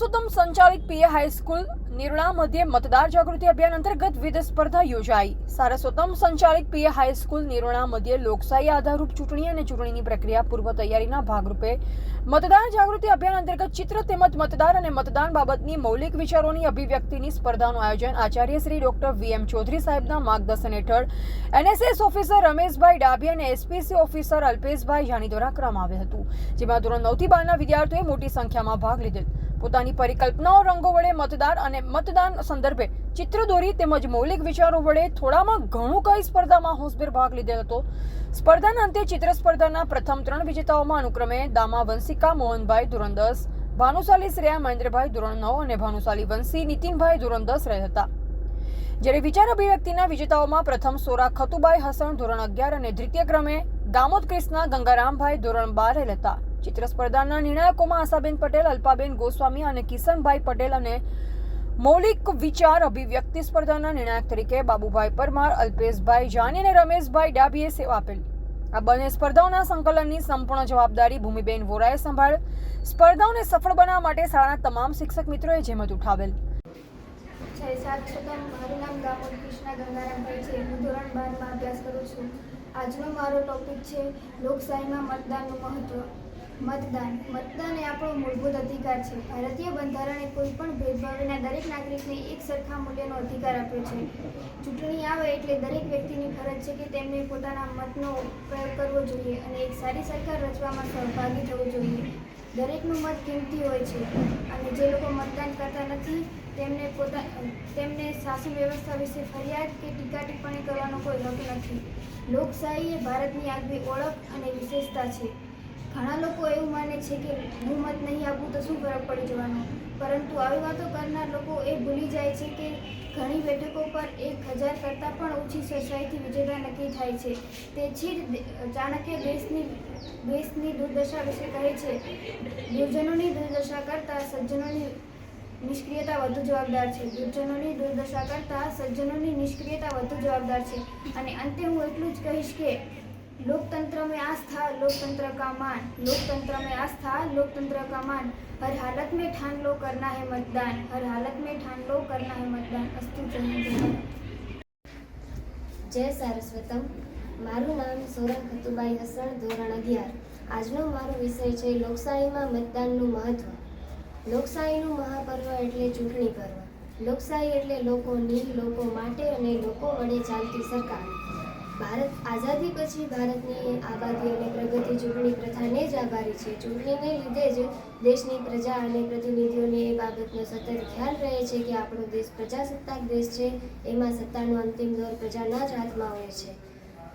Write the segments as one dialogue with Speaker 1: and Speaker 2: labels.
Speaker 1: સારસ્વતમ સંચાલિત પીએ હાઈસ્કૂલ નિર્ણા મધ્યે મતદાર જાગૃતિ અભિયાન અંતર્ગત વિવિધ સ્પર્ધા યોજાઈ. સારસ્વતમ સંચાલિત પીએ હાઈસ્કૂલ નિર્ણા મધ્યે લોકશાહી આધારરૂપ ચૂંટણી અને ચૂંટણીની પ્રક્રિયા પૂર્વ તૈયારીના ભાગરૂપે મતદાર જાગૃતિ અભિયાન અંતર્ગત ચિત્ર તેમજ મતદાર અને મતદાન બાબતની મૌલિક વિચારોની અભિવ્યક્તિની સ્પર્ધાનું આયોજન Acharya Shri doctor V M Chaudhari સાહેબના માર્ગદર્શન હેઠળ એનએસએસ ઓફિસર રમેશભાઈ ડાભી અને એસપીસી ઓફિસર અલ્પેશભાઈ જાની દ્વારા કરવામાં આવ્યું હતું, જેમાં ધોરણ નવથી બારના વિદ્યાર્થીઓએ મોટી સંખ્યામાં ભાગ લીધેલ. પોતાની પરિકલ્પનાઓ રંગો વડે મતદાર અને મતદાન સંદર્ભે ચિત્ર દોરી તેમજ મૌલિક વિચારો વડે થોડામાં ઘણું કઈ સ્પર્ધામાં હોંશભેર ભાગ લીધેલ હતો. સ્પર્ધાના અંતે ચિત્ર સ્પર્ધાના પ્રથમ ત્રણ વિજેતાઓમાં અનુક્રમે દામા વંશિકા, મોહનભાઈ ધોરણ ભાનુશાલી શ્રેયા, મહેન્દ્રભાઈ ધોરણ નવ અને ભાનુશાલી વંશી નીતિનભાઈ ધોરણ દસ રહ્યા હતા. જ્યારે વિચાર અભિવ્યક્તિના વિજેતાઓમાં પ્રથમ સોરા ખતુબાઈ હસન ધોરણ અગિયાર અને દ્વિતીય ક્રમે દામોદ કૃષ્ણ ગંગારામભાઈ ધોરણ બાર રહેલ હતા ચિત્ર સ્પર્ધાના નિર્ણાયકોમાં આશાબેન પટેલ, અલ્પાબેન ગોસ્વામી અને કિશનભાઈ પટેલ અને મૌલિક વિચાર અભિવ્યક્તિ સ્પર્ધાના નિર્ણાયક તરીકે બાબુભાઈ પરમાર, અલ્પેશભાઈ જાની અને રમેશભાઈ ડાભીએ સેવા આપેલી. આ બંને સ્પર્ધાઓના સંકલનની સંપૂર્ણ જવાબદારી ભૂમિબેન વોરાએ સંભાળ, સ્પર્ધાઓને સફળ બનાવવા માટે શાળાના તમામ શિક્ષક મિત્રોએ જેમત ઉઠાવેલ.
Speaker 2: જય સાત મારું નામ દામોદ કૃષ્ણ ગંગારામભાઈ છે. હું ધોરણ બારમાં અભ્યાસ કરું છું. આજનો મારો ટોપિક છે લોકશાહીમાં મતદાનનું મહત્ત્વ મતદાન. મતદાન એ આપણો મૂળભૂત અધિકાર છે. ભારતીય બંધારણે કોઈ પણ ભેદભાવ વિના દરેક નાગરિકને એક સરખા મૂલ્યનો અધિકાર આપ્યો છે. ચૂંટણી આવે એટલે દરેક વ્યક્તિની ફરજ છે કે તેમને પોતાના મતનો પ્રયોગ કરવો જોઈએ અને એક સારી સરકાર રચવામાં સહભાગી થવું જોઈએ. દરેકનું મત કિંમતી હોય છે અને જે લોકો મતદાન કરતા નથી તેમને પોતા, તેમને શાસન વ્યવસ્થા વિશે ફરિયાદ કે ટીકા ટિપ્પણી કરવાનો કોઈ હક નથી. લોકશાહી એ ભારતની આગવી ઓળખ અને વિશેષતા છે. ઘણા લોકો એવું માને છે કે હું મત નહીં આપું તો શું ફરક પડી જવાનો? પરંતુ આવી વાતો કરનાર લોકો એ ભૂલી જાય છે કે ઘણી બેઠકો પર એક હજાર કરતાં પણ ઓછી સરસાઈથી વિજેતા નક્કી થાય છે. તેથી જ ચાણક્ય દેશની દેશની દુર્દશા વિશે કહે છે. દુર્જનોની દુર્દશા કરતાં સજ્જનોની નિષ્ક્રિયતા વધુ જવાબદાર છે દુર્જનોની દુર્દશા કરતાં સજ્જનોની નિષ્ક્રિયતા વધુ જવાબદાર છે અને અંતે હું એટલું જ કહીશ કે लोकतंत्र में आस्था लोकतंत्र का मान लोकतंत्र में आस्था लोकतंत्र का मान हर हालत में ठान लो करना है मतदान हर हालत में ठान लो करना है मतदान अस्तु जय हिंद, जय भारत।
Speaker 3: જય સારસ્વતમ મારું નામ સોરન ખતુબાઈ હસણ ધોરણ અગિયાર આજનો મારો વિષય છે લોકશાહીમાં મતદાનનું મહત્વ લોકશાહીનું મહાપર્વ એટલે ચૂંટણી પર્વ. લોકશાહી એટલે લોકોની લોકો માટે અને લોકો વડે ચાલતી સરકાર. ભારત આઝાદી પછી ભારતની આબાદી અને પ્રગતિ ચૂંટણી પ્રથાને જ આભારી છે. ચૂંટણીને લીધે જ દેશની પ્રજા અને પ્રતિનિધિઓને એ બાબતનો સતત ખ્યાલ રહે છે કે આપણો દેશ પ્રજાસત્તાક દેશ છે. એમાં સત્તાનો અંતિમ દોર પ્રજાના જ હાથમાં હોય છે.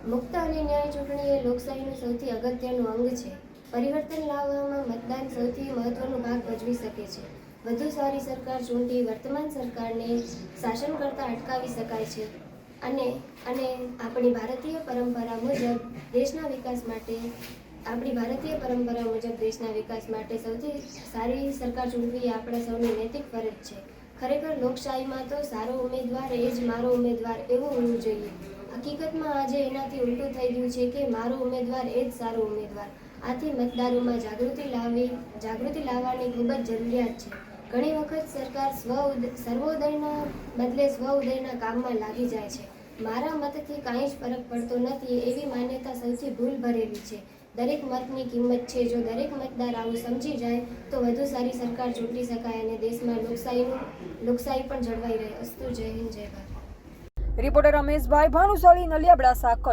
Speaker 3: મુક્ત અને ન્યાય ચૂંટણી એ લોકશાહીનું સૌથી અગત્યનું અંગ છે. પરિવર્તન લાવવામાં મતદાન સૌથી મહત્વનો ભાગ ભજવી શકે છે. વધુ સારી સરકાર ચૂંટી વર્તમાન સરકારને શાસન કરતા અટકાવી શકાય છે. અને અને આપણી ભારતીય પરંપરા મુજબ દેશના વિકાસ માટે, આપણી ભારતીય પરંપરા મુજબ દેશના વિકાસ માટે સૌથી સારી સરકાર ચૂંટવી આપણા સૌની નૈતિક ફરજ છે. ખરેખર લોકશાહીમાં તો સારો ઉમેદવાર એ જ મારો ઉમેદવાર એવું હોવું જોઈએ. હકીકતમાં આજે એનાથી ઉલટું થઈ ગયું છે કે મારો ઉમેદવાર એ જ સારો ઉમેદવાર. આથી મતદારોમાં જાગૃતિ લાવવી જાગૃતિ લાવવાની ખૂબ જ જરૂરિયાત છે. ઘણી વખત સરકાર સ્વ સર્વોદયના બદલે સ્વ ઉદયના કામમાં લાગી જાય છે. મારા મતથી કાંઈ જ ફરક પડતો નથી એવી માન્યતા સૌથી ભૂલ ભરેલી છે. દરેક મતની કિંમત છે. જો દરેક મતદાર આવું સમજી જાય, તો વધુ સારી સરકાર ચૂંટી શકાય અને દેશમાં લોકશાહીનું, લોકશાહી પણ જળવાઈ રહે. અસ્તુ, જય હિન્દ, જય ભારત.
Speaker 1: રિપોર્ટર રમેશભાઈ ભાનુશાલી, નલિયાબડા કચ્છ